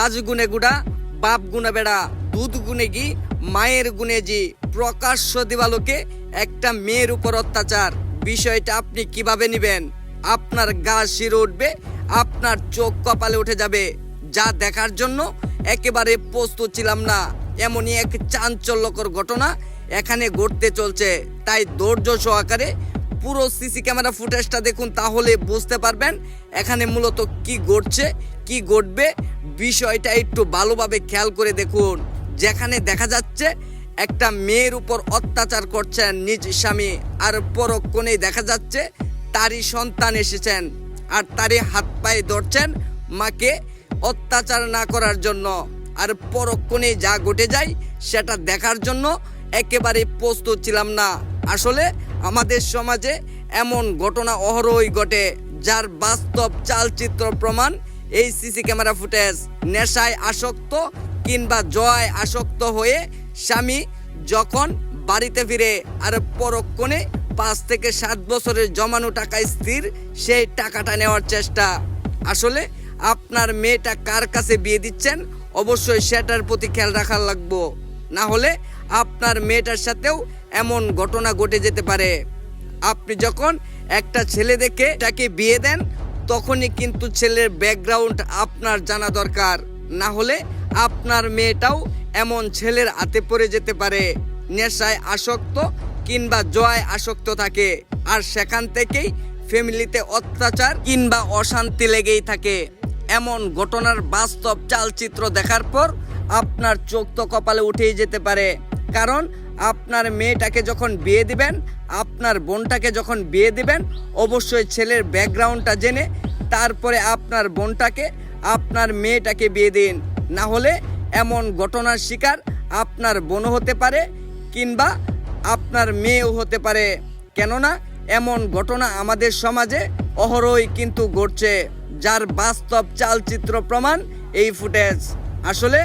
গাছ গুনে গুড়া, বাপ গুনে বেড়া, দুধ গুনে গি মায়ের গুনে জি প্রকাশ্য দিবালোকে একটা মেয়ের উপর অত্যাচার। বিষয়টা আপনি কীভাবে নেবেন? আপনার গা শিরে উঠবে, আপনার চোখ কপালে উঠে যাবে। যা দেখার জন্য একেবারে প্রস্তুত ছিলাম না। এমনই এক চাঞ্চল্যকর ঘটনা এখানে ঘটতে চলছে। তাই ধৈর্য সহকারে পুরো সিসি ক্যামেরা ফুটেজটা দেখুন, তাহলে বুঝতে পারবেন এখানে মূলত কি ঘটছে। কি ঘটবে? বিষয়টা একটু ভালোভাবে খেয়াল করে দেখুন। যেখানে দেখা যাচ্ছে, একটা মেয়ের উপর অত্যাচার করছেন নিজ স্বামী, আর পরক্ষণেই দেখা যাচ্ছে, তারই সন্তান এসেছেন, আর তারই হাত পায়ে ধরছেন মাকে অত্যাচার না করার জন্য। আর পরক্ষণে যা ঘটে যায়, সেটা দেখার জন্য একেবারে প্রস্তুত ছিলাম না। আসলে আমাদের সমাজে এমন ঘটনা অহরহই ঘটে, যার বাস্তব চালচিত্র প্রমাণ এই সিসি ক্যামেরা ফুটেজ নেশায় আসক্ত কিংবা জয় আসক্ত হয়ে স্বামী যখন বাড়িতে ফিরে আর পরক্ষণে পাঁচ থেকে সাত বছরের জমানো টাকা স্থির, সেই টাকাটা নেওয়ার চেষ্টা। আসলে আপনার মেয়েটা কার কাছে বিয়ে দিচ্ছেন? অবশ্যই সেটার প্রতি খেয়াল রাখার লাগবো। না হলে আপনার মেয়েটার সাথেও এমন ঘটনা ঘটে যেতে পারে। আপনি যখন একটা ছেলে দেখে তাকে বিয়ে দেন তখনই কিন্তু ছেলের ব্যাকগ্রাউন্ড আপনার জানা দরকার। না হলে আপনার মেয়েটাও এমন ছেলের হাতে পড়ে যেতে পারে। নেশায় আসক্ত কিংবা জয় আসক্ত থাকে। আর সেখান থেকেই ফ্যামিলিতে অত্যাচার কিংবা অশান্তি লেগেই থাকে। এমন ঘটনার বাস্তব চালচিত্র দেখার পর আপনার চোখ তো কপালে উঠেই যেতে পারে। কারণ আপনার মেয়েটাকে যখন বিয়ে দিবেন, আপনার বোনটাকে যখন বিয়ে দিবেন, অবশ্যই ছেলের ব্যাকগ্রাউন্ডটা জেনে তারপরে আপনার বোনটাকে, আপনার মেয়েটাকে বিয়ে দিন। না হলে এমন ঘটনার শিকার আপনার বোনও হতে পারে কিংবা আপনার মেয়েও হতে পারে। কেননা এমন ঘটনা আমাদের সমাজে অহরই কিন্তু ঘটছে, যার বাস্তব চালচিত্র প্রমাণ এই ফুটেজ। আসলে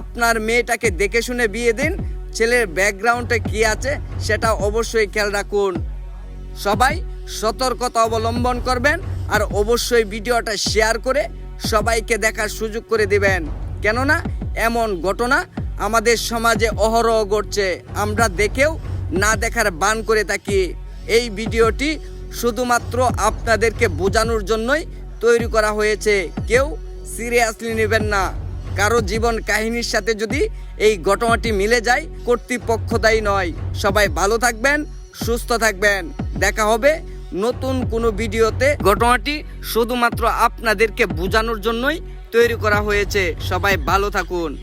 আপনার মেয়েটাকে দেখে শুনে বিয়ে দিন ছেলের ব্যাকগ্রাউন্ডে কি আছে সেটা অবশ্যই খেয়াল রাখুন। সবাই সতর্কতা অবলম্বন করবেন আর অবশ্যই ভিডিওটা শেয়ার করে সবাইকে দেখার সুযোগ করে দিবেন। কেননা এমন ঘটনা আমাদের সমাজে অহরহ ঘটছে। আমরা দেখেও না দেখার বান করে থাকি। এই ভিডিওটি শুধুমাত্র আপনাদেরকে বোঝানোর জন্যই তৈরি করা হয়েছে। কেউ সিরিয়াসলি নেবেন না। কারও জীবন কাহিনীর সাথে যদি এই ঘটনাটি মিলে যায়, কর্তৃপক্ষ দায়ী নয়। সবাই ভালো থাকবেন, সুস্থ থাকবেন। দেখা হবে নতুন কোনো ভিডিওতে। ঘটনাটি শুধুমাত্র আপনাদেরকে বোঝানোর জন্যই তৈরি করা হয়েছে। সবাই ভালো থাকুন।